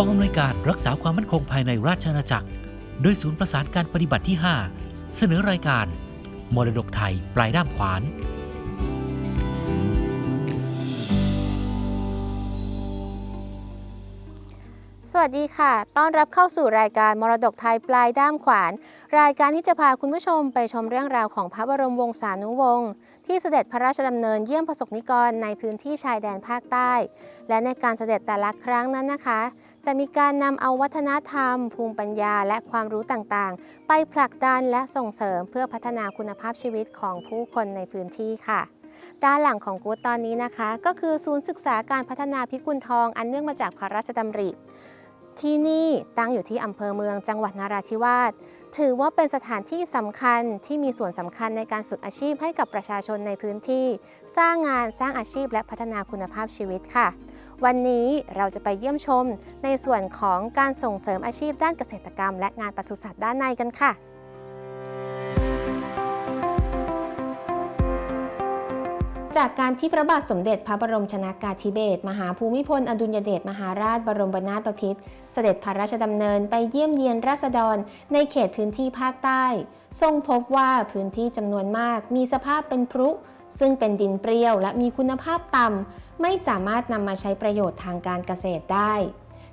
องอำนวยการรักษาความมั่นคงภายในราชอาณาจักร โดยศูนย์ประสานการปฏิบัติที่ 5 เสนอรายการ มรดกไทยปลายด้ามขวาน สวัสดีค่ะ ต้อนรับเข้าสู่รายการมรดกไทยปลายด้ามขวาน รายการที่จะพาคุณผู้ชมไปชมเรื่องราวของพระบรมวงศานุวงศ์ที่เสด็จพระราชดำเนินเยี่ยมประสบนิกรในพื้นที่ชายแดนภาคใต้ และในการเสด็จแต่ละครั้งนั้นนะคะ จะมีการนำเอาวัฒนธรรม ภูมิปัญญา และความรู้ต่างๆ ไปผลักดันและส่งเสริมเพื่อพัฒนาคุณภาพชีวิตของผู้คนในพื้นที่ค่ะด้านหลังของกู๊ดตอนนี้นะคะ ก็คือศูนย์ศึกษาการพัฒนาพิกุลทองอันเนื่องมาจากพระราชดำริ ที่นี่ตั้งอยู่ที่อำเภอเมืองจังหวัดนราธิวาส ถือว่าเป็นสถานที่สำคัญที่มีส่วนสำคัญในการฝึกอาชีพให้กับประชาชนในพื้นที่ สร้างงานสร้างอาชีพและพัฒนาคุณภาพชีวิตค่ะ วันนี้เราจะไปเยี่ยมชมในส่วนของการส่งเสริมอาชีพด้านเกษตรกรรม และงานปศุสัตว์ด้านในกันค่ะ จากการที่พระบาทสมเด็จพระบรมชนากาธิเบศรมหาภูมิพลอดุลยเดชมหาราชบรมนาถบพิตรเสด็จพระราชดำเนินไปเยี่ยมเยียนราษฎรในเขตพื้นที่ภาคใต้ ทรงพบว่าพื้นที่จำนวนมากมีสภาพเป็นพรุซึ่งเป็นดินเปรี้ยวและมีคุณภาพต่ำไม่สามารถนำมาใช้ประโยชน์ทางการเกษตรได้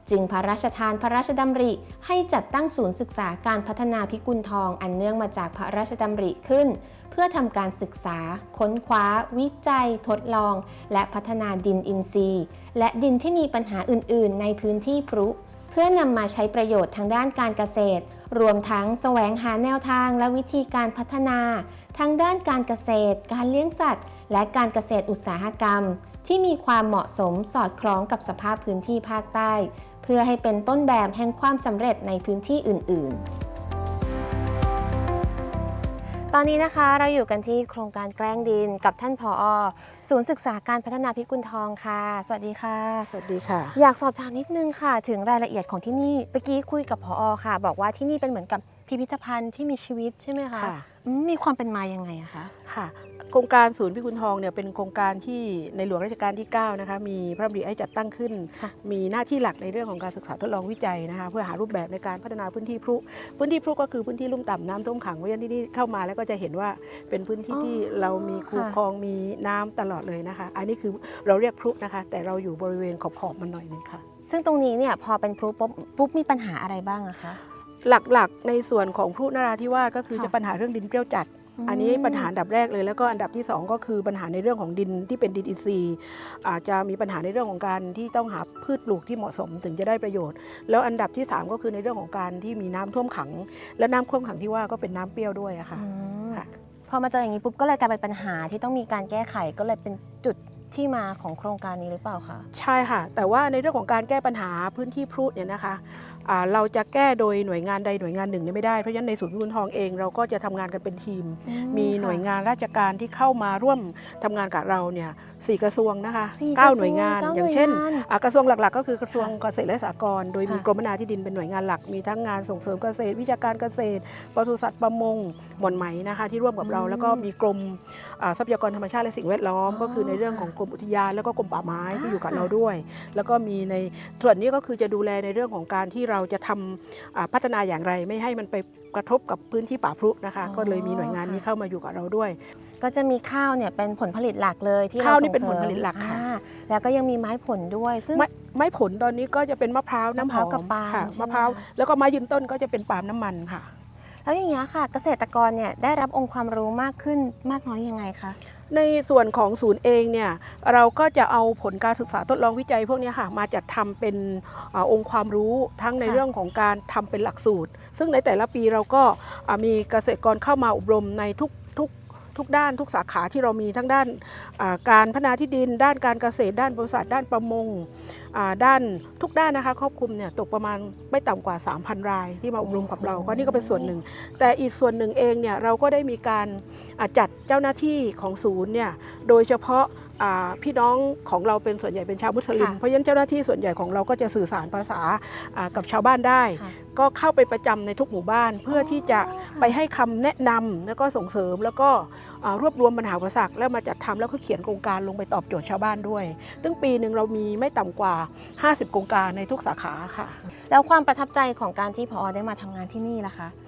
จึงพระราชทานพระราชดำริให้จัดตั้งศูนย์ศึกษาการพัฒนาพิกุลทองอันเนื่องมาจากพระราชดำริขึ้น เพื่อทำการศึกษา ค้นคว้า วิจัย ทดลอง และพัฒนาดินอินทรีย์ และดินที่มีปัญหาอื่น ๆ ในพื้นที่พรุ เพื่อนำมาใช้ประโยชน์ทางด้านการเกษตร รวมทั้งแสวงหาแนวทางและวิธีการพัฒนาทางด้านการเกษตร การเลี้ยงสัตว์ และการเกษตรอุตสาหกรรม ที่มีความเหมาะสมสอดคล้องกับสภาพพื้นที่ภาคใต้ พื่อให้เป็นต้นแบบแห่งความสำเร็จในพื้นที่อื่น ๆ ตอนนี้นะคะเราอยู่กันที่โครงการแกล้งดินกับท่านผอศูนย์ศึกษาการพัฒนาพิกุลทองค่ะ สวัสดีค่ะ สวัสดีค่ะ อยากสอบถามนิดนึงค่ะ ถึงรายละเอียดของที่นี่เมื่อกี้คุยกับผอค่ะ บอกว่าที่นี่เป็นเหมือนกับพิพิธภัณฑ์ที่มีชีวิตใช่ไหมคะค่ะอื มมีความเป็นมายังไงอะคะ ค่ะ โครงการศูนย์พิกุลทองเนี่ยเป็นโครงการที่ในหลวงรัชกาลที่9นะคะมีพระดำริให้จัดตั้งขึ้น ค่ะมีหน้าที่หลักในเรื่องของการศึกษาทดลองวิจัยนะคะเพื่อหารูปแบบในการพัฒนาพื้นที่พลุพื้นที่พลุก็คือพื้นที่ลุ่มต่ำน้ำท่วมขังเพราะฉะนั้นที่นี่เข้ามาแล้วก็จะเห็นว่าเป็นพื้นที่ที่เรามีคูคลองมีน้ำตลอดเลยนะคะ อันนี้คือเราเรียกพลุนะคะ แต่เราอยู่บริเวณขอบๆมันหน่อยหนึงค่ะ ซึ่งตรงนี้เนี่ยพอเป็นพลุปุ๊บปุ๊บมีปัญหาอะไรบ้างอะคะ หลักๆ ในส่วนของพลุนราธิวาสก็คือค่ะ จะปัญหาเรื่องดินเปรี้ยวจัดอืมอันนี้ปัญหาอันดับแรกเลยแล้วก็อันดับที่ 2 ก็คือปัญหาในเรื่องของดินที่เป็นดินอินทรีย์อาจจะมีปัญหาในเรื่องของการที่ต้องหาพืชปลูกที่เหมาะสมถึงจะได้ประโยชน์ แล้วอันดับที่ 3 ก็คือในเรื่องของการที่มีน้ำท่วมขัง และน้ำท่วมขังที่ว่าก็เป็นน้ำเปรี้ยวด้วยอะค่ะ อืมค่ะ พอมาเจออย่างนี้ปุ๊บก็เลยกลายเป็นปัญหาที่ต้องมีการแก้ไขก็เลยเป็นจุดที่มาของโครงการนี้หรือเปล่าคะ ใช่ค่ะ แต่ว่าในเรื่องของการแก้ปัญหาพื้นที่พลุเนี่ยนะคะอ่า เราจะแก้โดยหน่วยงานใดหน่วยงานหนึ่งเนี่ยไม่ได้ เพราะฉะนั้นในศูนย์พิกุลทองเองเราก็จะทำงานกันเป็นทีม มีหน่วยงานราชการที่เข้ามาร่วมทำงานกับเราเนี่ยสี่กระทรวงนะคะสี่เก้ากระทรวงหน่วยงานเก้าอย่างเช่นหน่วยงานอะกระทรวงหลักๆ ก็คือกระทรวงค่ะเกษตรและสหกรณ์โดยมีค่ะกรมนาที่ดินเป็นหน่วยงานหลัก มีทั้งงานส่งเสริมเกษตร วิชาการเกษตรปศุสัตว์ประมงหม่อนไหมนะคะที่ร่วมกับเราอืมแล้วก็มีกรมอ่า ทรัพยากรธรรมชาติและสิ่งแวดล้อมอ๋อก็คือในเรื่องของกรมอุทยานแล้วก็กรมป่าไม้ที่อยู่กับอ่าเราด้วย แล้วก็มีในส่วนนี้ก็คือจะดูแลในเรื่องของการที่เราจะทำอ่าพัฒนาอย่างไร ไม่ให้มันไปกระทบกับพื้นที่ป่าพรุนะคะ ก็เลยมีหน่วยงานนี้เข้ามาอยู่กับเราด้วย ก็จะมีข้าวเนี่ยเป็นผลผลิตหลักเลยที่ข้าวเรานี่เป็นส่งสริมผลผลิตหลักค่ะอ่าแล้วก็ยังมีไม้ผลด้วยซึ่งไม้ไม้ผลตอนนี้ก็จะเป็นมะพร้าวน้ำหมะพร้าอวกับมปาล์มค่ะใช่ไหมมะพร้าวคะแล้วก็ไม้ยืนต้นก็จะเป็นปาล์มน้ำมันค่ะ แล้วอย่างนี้ยค่ะ เกษตรกรเนี่ยได้รับองค์ความรู้มากขึ้นมากน้อยยังไงคะ ในส่วนของศูนย์เองเนี่ยเราก็จะเอาผลการศึกษาทดลองวิจัยพวกเนี้ยค่ะมาจัดทำเป็นอาองค์ความรู้ทั้งในค่ะ เรื่องของการทำเป็นหลักสูตร ซึ่งในแต่ละปีเราก็อ่ามีเกษตรกรเข้ามาอบรมในทุก ทุกทุกด้านทุกสาขาที่เรามีทั้งด้านอ่าการพัฒนาที่ดิน ด้านการเกษตร ด้านบริษัทด้านประมงอ่าด้านทุกด้านนะคะครอบคลุมเนี่ยตกประมาณไม่ต่ำกว่า 3,000 รายที่มาอบรมกับเราโอ้โหก็นี่ก็เป็นส่วนหนึ่ง แต่อีกส่วนหนึ่งเองเนี่ยเราก็ได้มีการอ่าจัดเจ้าหน้าที่ของศูนย์เนี่ยโดยเฉพาะอ่าพี่น้องของเราเป็นส่วนใหญ่เป็นชาวมุสลิมค่ะเพราะฉะนั้นเจ้าหน้าที่ส่วนใหญ่ของเราก็จะสื่อสารภาษาอ่ากับชาวบ้านได้ค่ะ ก็เข้าไปประจำในทุกหมู่บ้าน เพื่อที่จะไปให้คำแนะนำแล้วก็ส่งเสริมแล้วก็อ่ารวบรวมปัญหาอุปสรรคแล้วมาจัดทำแล้วก็เขียนโครงการลงไปตอบโจทย์ชาวบ้านด้วย ซึ่งปีหนึ่งเรามีไม่ต่ำกว่า 50 โครงการในทุกสาขาค่ะ แล้วความประทับใจของการที่พอได้มาทำงานที่นี่ล่ะคะอ่า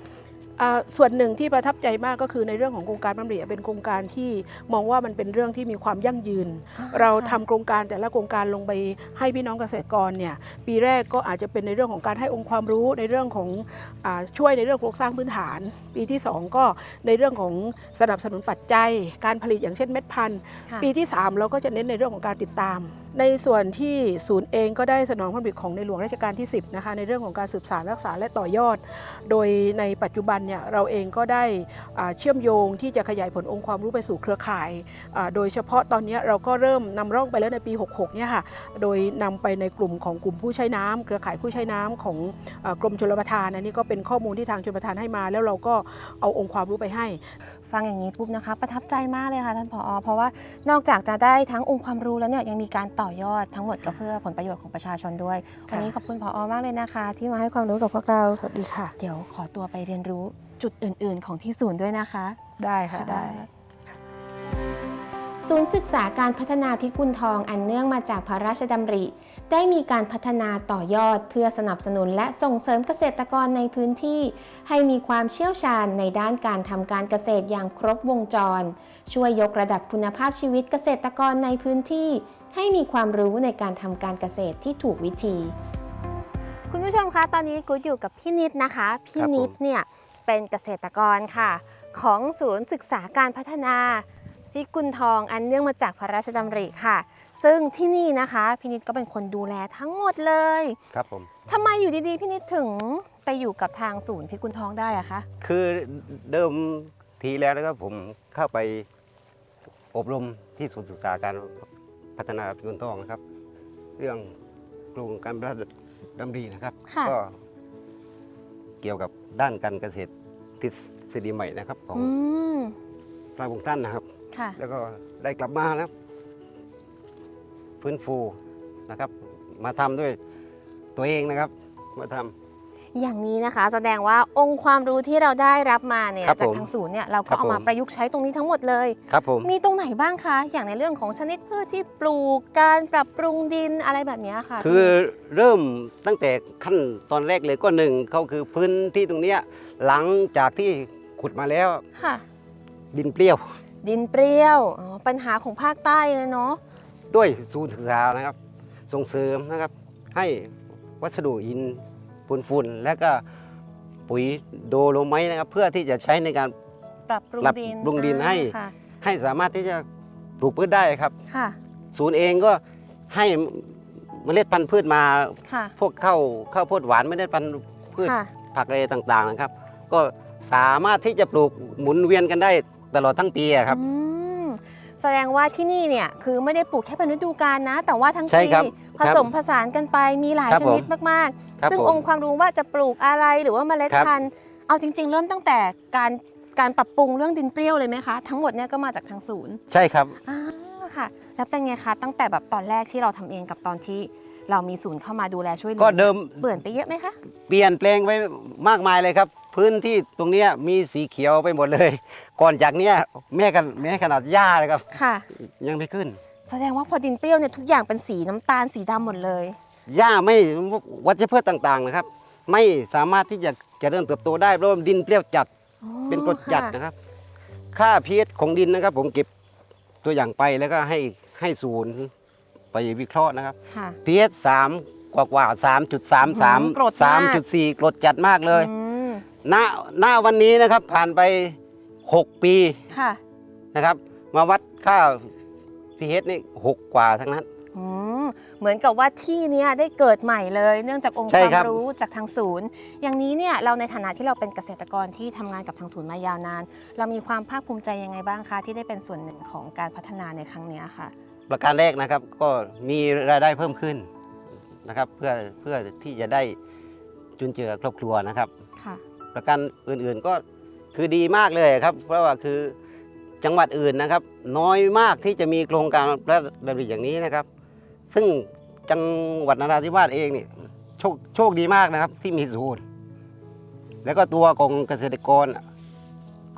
ส่วนหนึ่งที่ประทับใจมากก็คือในเรื่องของโครงการบำเหลียเป็นโครงการที่มองว่ามันเป็นเรื่องที่มีความยั่งยืน เราทำโครงการแต่ละโครงการลงไปให้พี่น้องเกษตรกรเนี่ยปีแรกก็อาจจะเป็นในเรื่องของการให้องค์ความรู้ในเรื่องของอาช่วยในเรื่องโครงสร้างพื้นฐาน ปีที่ 2 ก็ในเรื่องของสนับสนุนปัจจัย การผลิตอย่างเช่นเม็ดพันธุ์ค่ะปีที่ 3 เราก็จะเน้นในเรื่องของการติดตาม ในส่วนที่ศูนย์เองก็ได้สนองพระบิดของในหลวงรัชกาลที่ 10นะคะในเรื่องของการสืบสานรักษาและต่อยอด โดยในปัจจุบันเนี่ยเราเองก็ได้เชื่อมโยงที่จะขยายผลองค์ความรู้ไปสู่เครือข่าย โดยเฉพาะตอนนี้เราก็เริ่มนำร่องไปแล้วในปี 66 เนี่ยค่ะ โดยนำไปในกลุ่มของกลุ่มผู้ใช้น้ำเครือข่ายผู้ใช้น้ำของอกรมชลประทานอันนี้ก็เป็นข้อมูลที่ทางชลประทานให้มา แล้วเราก็เอาองค์ความรู้ไปให้ ฟังอย่างนี้ปุ๊บนะคะ ประทับใจมากเลยค่ะท่านผอ เพราะว่านอกจากจะได้ทั้งองค์ความรู้แล้วเนี่ยยังมีการต่อยอดทั้งหมดก็เพื่อผลประโยชน์ของประชาชนด้วยค่ะวันนี้ขอบคุณผอมากเลยนะคะ ที่มาให้ความรู้กับพวกเราสวัสดีค่ะ เดี๋ยวขอตัวไปเรียนรู้จุดอื่น ๆ ของที่ศูนย์ด้วยนะคะ ได้ค่ะได้ ศูนย์ศึกษาการพัฒนาพิกุลทองอันเนื่องมาจากพระราชดำริ ได้มีการพัฒนาต่อยอดเพื่อสนับสนุนและส่งเสริมเกษตรกรในพื้นที่ ให้มีความเชี่ยวชาญในด้านการทำการเกษตรอย่างครบวงจร ช่วยยกระดับคุณภาพชีวิตเกษตรกรในพื้นที่ ให้มีความรู้ในการทำการเกษตรที่ถูกวิธี คุณผู้ชมคะตอนนี้กูอยู่กับพี่นิดนะคะ พี่ครับผมนิดเนี่ยเป็นเกษตรกรค่ะ ของศูนย์ศึกษาการพัฒนา ที่กุลทองอันเนื่องมาจากพระราชดำริค่ะ ซึ่งที่นี่นะคะพี่นิดก็เป็นคนดูแลทั้งหมดเลยครับผม ทำไมอยู่ดีๆพี่นิดถึงไปอยู่กับทางศูนย์พิกุลทองได้อะคะคือเดิมทีแล้วนะครับผมเข้าไปอบรมที่ศูนย์ศึกษาการพัฒนาพิกุลทองนะครับ เรื่องโครงการพระราชดำรินะครับ ค่ะ ก็เกี่ยวกับด้านการเกษตรทฤษฎีใหม่นะครับ ของอืม พระองค์ท่านนะครับ ค่ะแล้วก็ได้กลับมานะครับฟื้นฟูนะครับ มาทำด้วยตัวเองนะครับ มาทำ อย่างนี้นะคะ แสดงว่าองค์ความรู้ที่เราได้รับมาเนี่ยครับจากผมทางศูนย์เนี่ยเราครัก็บเอามาผม ประยุกต์ใช้ตรงนี้ทั้งหมดเลย ครับผม มีตรงไหนบ้างคะ อย่างในเรื่องของชนิดพืชที่ปลูกการปรับปรุงดินอะไรแบบเนี้ยค่ะคือเริ่มตั้งแต่ขั้นตอนแรกเลยก็หนึ่งเขาคือพื้นที่ตรงเนี้ยหลังจากที่ขุดมาแล้วค่ะ ดินเปรี้ยว ดินเปรี้ยวอ๋อปัญหาของภาคใต้เลยเนาะด้วยศูนย์ศึกษานะครับ ส่งเสริมนะครับ ให้วัสดุอินปูนฝุ่น และก็ปุ๋ยโดโลไมต์นะครับ เพื่อที่จะใช้ในการ ปรับปรุงปรับดินปรุงดินให้ อ่าค่ะให้สามารถที่จะปลูกพืชได้ครับ ค่ะ ศูนย์เองก็ให้เมล็ดพันธุ์พืชมา ค่ะ พวกข้าวข้าวโพดหวานเมล็ดพันธุ์พืชค่ะ ผักอะไรต่างๆนะครับ ก็สามารถที่จะปลูกหมุนเวียนกันได้ ตลอดทั้งปีอะครับ อืมแสดงว่าที่นี่เนี่ยคือไม่ได้ปลูกแค่เป็นฤดูกาลนะ แต่ว่าทั้งใช่ปีครับผสมผสานกันไปมีหลายครับชนิดผมมากครับๆ ซึ่งผมองค์ความรู้ว่าจะปลูกอะไรหรือว่าเมล็ดครับ พันธุ์เอาจริง ๆ เริ่มตั้งแต่การการปรับปรุงเรื่องดินเปรี้ยวเลยไหมคะ ทั้งหมดเนี่ยก็มาจากทางศูนย์ใช่ครับ อ่าค่ะ แล้วเป็นไงคะตั้งแต่แบบตอนแรกที่เราทำเองกับตอนที่เรามีศูนย์เข้ามาดูแลช่วยเหลืก็เดิมเปลี่ยนไปเยอะไหมคะ เปลี่ยนแปลงไปมากมายเลยครับ พื้นที่ตรงเนี้ยมีสีเขียวไปหมดเลย ก่อนจากเนี้ยแม่กันแม่ขนาดหญ้าเลยครับ ค่ะ ยังไม่ขึ้น แสดงว่าพอดินเปรี้ยวเนี่ยทุกอย่างเป็นสีน้ำตาลสีดำหมดเลย หญ้าไม่วัชพืชต่างๆนะครับ ไม่สามารถที่จะเจริญเติบโตได้เพราะว่าดินเปรี้ยวจัดอ๋อเป็นกรดจัดค่ะนะครับ ค่าพีเอของดินนะครับ ผมเก็บตัวอย่างไปแล้วก็ให้ให้ศูนย์ไปวิเคราะห์นะครับ ค่ะพีเอสามกว่ากว่าสามจุดสามสามกรดสามมากจุดสี่กรดจัดมากเลย อืม ณณวันนี้นะครับผ่านไป 6 ปีค่ะนะครับ มาวัดค่าพีเอสนี่หกกว่าทั้งนั้น อืมเหมือนกับว่าที่เนี้ยได้เกิดใหม่เลย เนื่องจากองค์ใช่ความครับ รู้จากทางศูนย์ อย่างนี้เนี่ยเราในฐานะที่เราเป็นเกษตรกรที่ทำงานกับทางศูนย์มายาวนาน เรามีความภาคภูมิใจยังไงบ้างคะที่ได้เป็นส่วนหนึ่งของการพัฒนาในครั้งเนี้ยค่ะ ประการแรกนะครับก็มีรายได้เพิ่มขึ้นนะครับ เพื่อเพื่อที่จะได้จุนเจือครอบครัวนะครับ ค่ะ ประกันอื่นๆก็คือดีมากเลยครับ เพราะว่าคือจังหวัดอื่นนะครับ น้อยมากที่จะมีโครงการพระดำริอย่างนี้นะครับ ซึ่งจังหวัดนราธิวาสเองนี่โชคโชคดีมากนะครับที่มีศูนย์แล้วก็ตัวของเกษตรกร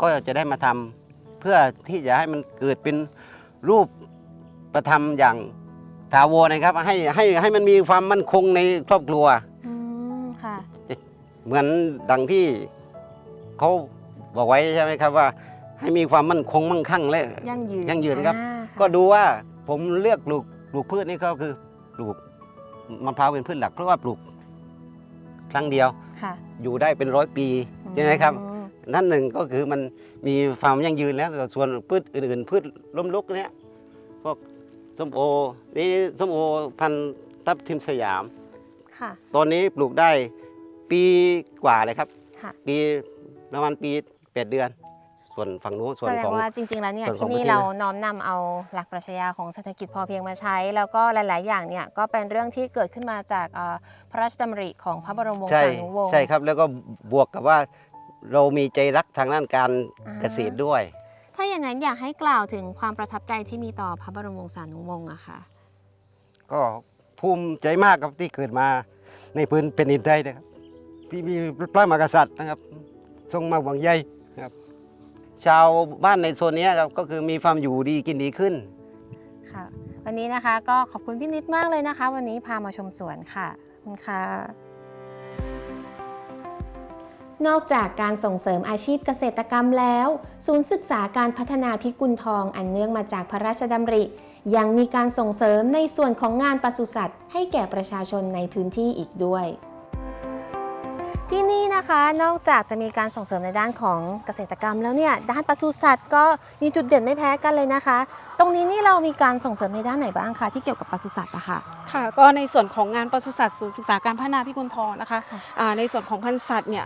ก็จะได้มาทำเพื่อที่จะให้มันเกิดเป็นรูปประทำอย่างถาวรนะครับ ให้ให้ให้มันมีความมั่นคงในครอบครัวอืมค่ะ เหมือนดังที่เขาบอกไว้ใช่ไหมครับว่า ให้มีความมั่นคงมั่งคั่งและยั่งยืนยั่งยืนครับ อ่าะก็ดูว่าผมเลือกปลูกปลูกพืชนี่ก็คือปลูกมะพร้าวเป็นพืชหลักเพราะว่าปลูกครั้งเดียวค่ะอยู่ได้เป็นร้อยปีใช่ไหมครับ อืมนั่นหนึ่งก็คือมันมีความยั่งยืนแล้วแต่ส่วนพืชอื่นๆ พืชล้มลุกเนี้ยพวกส้มโอนี่ส้มโอพันธุ์ทับทิมสยาม ค่ะ ตอนนี้ปลูกได้ ปีกว่าเลยครับ ค่ะ ปีประมาณปีแปดเดือน ส่วนฝั่งนู้นส่วนแสดของงว่าจริงๆ แล้วเนี่ยส่วนของที่นี่ประเทศ เราน้อมนำเอาหลักปรัชญาของเศรษฐกิจพอเพียงมาใช้ แล้วก็หลาย ๆ อย่างเนี่ยก็เป็นเรื่องที่เกิดขึ้นมาจากเอ่อพระราชดำริของพระบรมวงใช่ศานุวงศ์ ใช่ครับ แล้วก็บวกกับว่าเรามีใจรักทางด้านการอ่า เกษตรด้วย ถ้าอย่างนั้นอยากให้กล่าวถึงความประทับใจที่มีต่อพระบรมวงศานุวงศ์อะค่ะ ก็ภูมิใจมากครับที่เกิดมาในพื้นเป็นดินไทยนะครับ ที่มีพระมหากษัตริย์นะครับ ทรงมาหวังใยครับ ชาวบ้านในโซนนี้ครับก็คือมีความอยู่ดีกินดีขึ้นค่ะ วันนี้นะคะก็ขอบคุณพี่นิดมากเลยนะคะ วันนี้พามาชมสวนค่ะขอบคุณค่ะนอกจากการส่งเสริมอาชีพเกษตรกรรมแล้ว ศูนย์ศึกษาการพัฒนาพิกุลทองอันเนื่องมาจากพระราชดำริ ยังมีการส่งเสริมในส่วนของงานปศุสัตว์ให้แก่ประชาชนในพื้นที่อีกด้วย นี่นะคะ นอกจากจะมีการส่งเสริมในด้านของเกษตรกรรมแล้วเนี่ยด้านปศุสัตว์ก็มีจุดเด่นไม่แพ้กันเลยนะคะ ตรงนี้นี่เรามีการส่งเสริมในด้านไหนบ้างคะที่เกี่ยวกับปศุสัตว์อะค่ะค่ะ ก็ในส่วนของงานปศุสัตว์ศูนย์ศึกษาการพัฒนาพิกุลทองนะคะค่ะอ่าในส่วนของพันธุ์สัตว์เนี่ย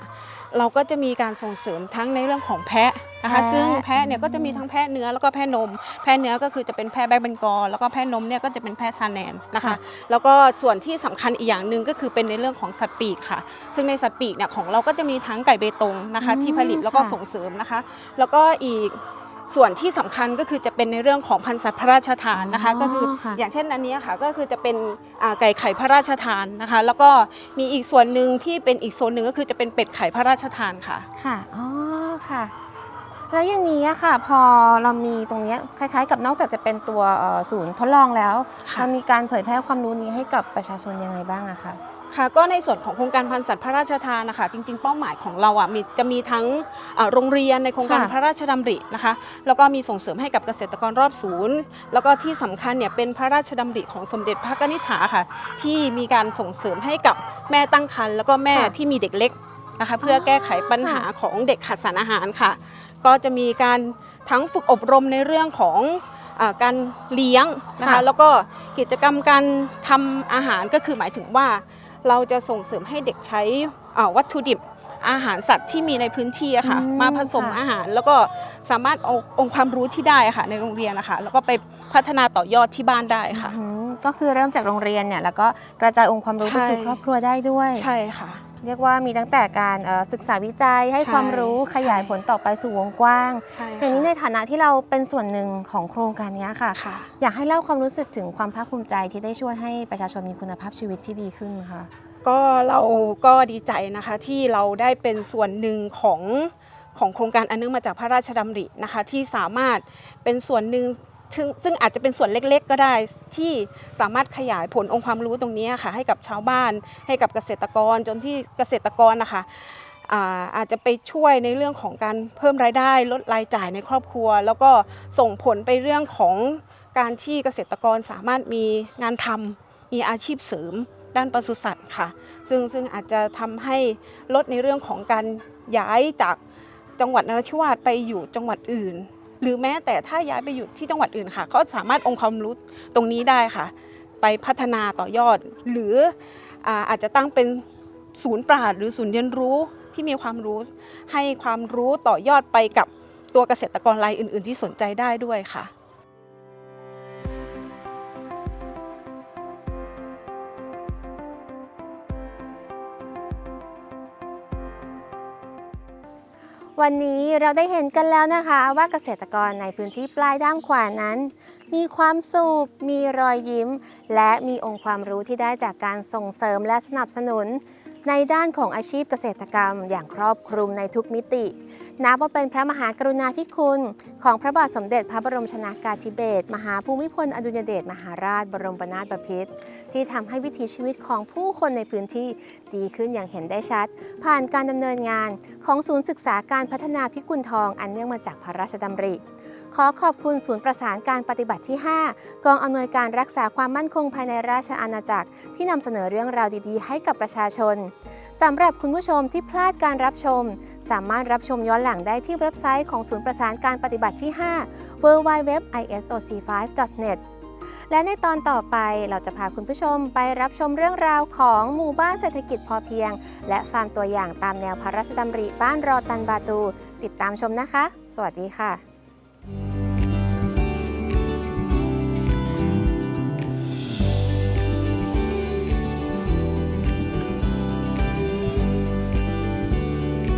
เราก็จะมีการส่งเสริมทั้งในเรื่องของแพะ นะคะแพะซึ่งแพะเนี่ยก็จะมีทั้งแพะเนื้อแล้วก็แพะนม แพะเนื้อก็คือจะเป็นแพะแบล็กเบงกอลแล้วก็แพะนมเนี่ยก็จะเป็นแพะซาแนนนะคะ แล้วก็ส่วนที่สำคัญอีกอย่างหนึ่งก็คือเป็นในเรื่องของสัตว์ปีกค่ะ ซึ่งในสัตว์ปีกเนี่ยของเราก็จะมีทั้งไก่เบตงนะคะอืมที่ผลิตแล้วก็ค่ะส่งเสริมนะคะ แล้วก็อีกส่วนที่สำคัญก็คือจะเป็นในเรื่องของพันธุ์สัตว์พระราชทานนะคะอ๋อก็คือค่ะอย่างเช่นอันเนี้ยค่ะก็คือจะเป็นอ่าไก่ไข่พระราชทานนะคะ แล้วก็มีอีกส่วนหนึ่งที่เป็นอีกโซนหนึ่งก็คือจะเป็นเป็ดไข่พระราชทานค่ะ ค่ะอ๋อค่ะ แล้วอย่างนี้อะค่ะ พอเรามีตรงเนี้ยคล้ายๆ กับนอกจากจะเป็นตัวเอ่อศูนย์ทดลองแล้วค่ะเรามีการเผยแพร่ความรู้นี้ให้กับประชาชนยังไงบ้างอะคะค่ะก็ในส่วนของโครงการพันธุ์สัตว์พระราชทานนะคะจริง ๆ เป้าหมายของเราอะมีจะมีทั้งอ่าโรงเรียนในโครงการค่ะพระราชดำรินะคะแล้วก็มีส่งเสริมให้กับเกษตรกรรอบศูนย์ แล้วก็ที่สำคัญเนี่ยเป็นพระราชดำริของสมเด็จพระนิธิถาค่ะ ที่มีการส่งเสริมให้กับแม่ตั้งครรภ์แล้วก็แม่ที่มีเด็กเล็กนะคะ เพื่อแก้ไขปัญหาของเด็กขาดสารอาหารค่ะ ก็จะมีการทั้งฝึกอบรมในเรื่องของอาการเลี้ยงนะคะค่ะแล้วก็กิจกรรมการทำอาหารก็คือหมายถึงว่าเราจะส่งเสริมให้เด็กใช้อ่าวัตถุดิบอาหารสัตว์ที่มีในพื้นที่อะค่ะอืมมาผสมค่ะ อาหาร แล้วก็สามารถเอาองค์ความรู้ที่ได้อะค่ะในโรงเรียนนะคะแล้วก็ไปพัฒนาต่อยอดที่บ้านได้ค่ะ อืมก็คือเริ่มจากโรงเรียนเนี่ยแล้วก็กระจายองค์ความรู้ไปใช่สู่ครอบครัวได้ด้วย ใช่ค่ะ เรียกว่ามีตั้งแต่การเอ่อศึกษาวิจัยให้ใช่ความรู้ขยายใช่ผลต่อไปสู่วงกว้างใช่อย่างนี้ในค่ะฐานะที่เราเป็นส่วนหนึ่งของโครงการเนี้ยค่ะค่ะ อยากให้เล่าความรู้สึกถึงความภาคภูมิใจที่ได้ช่วยให้ประชาชนมีคุณภาพชีวิตที่ดีขึ้นค่ะก็เราก็ดีใจนะคะที่เราได้เป็นส่วนหนึ่งของของโครงการอันเนื่องมาจากพระราชดำรินะคะที่สามารถเป็นส่วนหนึ่ง ซึ่งซึ่งอาจจะเป็นส่วนเล็กๆ ก็ได้ที่สามารถขยายผลองค์ความรู้ตรงนี้ค่ะให้กับชาวบ้านให้กับเกษตรกรจนที่เกษตรกรนะคะอาอาจจะไปช่วยในเรื่องของการเพิ่มรายได้ลดรายจ่ายในครอบครัว แล้วก็ส่งผลไปเรื่องของการที่เกษตรกรสามารถมีงานทำมีอาชีพเสริมด้านปศุสัตว์ค่ะ ซึ่งซึ่งอาจจะทำให้ลดในเรื่องของการย้ายจากจังหวัดนราธิวาสไปอยู่จังหวัดอื่น หรือแม้แต่ถ้าย้ายไปอยู่ที่จังหวัดอื่นค่ะ ก็สามารถองค์ความรู้ตรงนี้ได้ค่ะ ไปพัฒนาต่อยอด หรืออาจจะตั้งเป็นศูนย์ปราดหรือศูนย์เรียนรู้ที่มีความรู้ให้ความรู้ต่อยอดไปกับตัวเกษตรกรรายอื่น ๆ ที่สนใจได้ด้วยค่ะ วันนี้เราได้เห็นกันแล้วนะคะว่าเกษตรกรในพื้นที่ปลายด้ามขวานั้น มีความสุข มีรอยยิ้ม และมีองค์ความรู้ที่ได้จากการส่งเสริมและสนับสนุน ในด้านของอาชีพเกษตรกรรม อย่างครอบคลุมในทุกมิติ นับว่าเป็นพระมหากรุณาธิคุณ ของพระบาทสมเด็จพระบรมชนากาธิเบศรมหาภูมิพลอดุลยเดชมหาราชบรมนาถบพิตรที่ทำให้วิถีชีวิตของผู้คนในพื้นที่ดีขึ้นอย่างเห็นได้ชัด ผ่านการดำเนินงานของศูนย์ศึกษาการพัฒนาพิกุลทองอันเนื่องมาจากพระราชดำริ ขอขอบคุณศูนย์ประสานการปฏิบัติที่ 5 กองอำนวยการรักษาความมั่นคงภายในราชอาณาจักร ที่นำเสนอเรื่องราวดีๆ ให้กับประชาชนสำหรับคุณผู้ชมที่พลาดการรับชม สามารถรับชมย้อนหลังได้ที่เว็บไซต์ของศูนย์ประสานการปฏิบัติที่ 5 www.isoc5.net และในตอนต่อไปเราจะพาคุณผู้ชมไปรับชมเรื่องราวของหมู่บ้านเศรษฐกิจพอเพียง และฟาร์มตัวอย่างตามแนวพระราชดำริบ้านรอตันบาตู ติดตามชมนะคะ สวัสดีค่ะ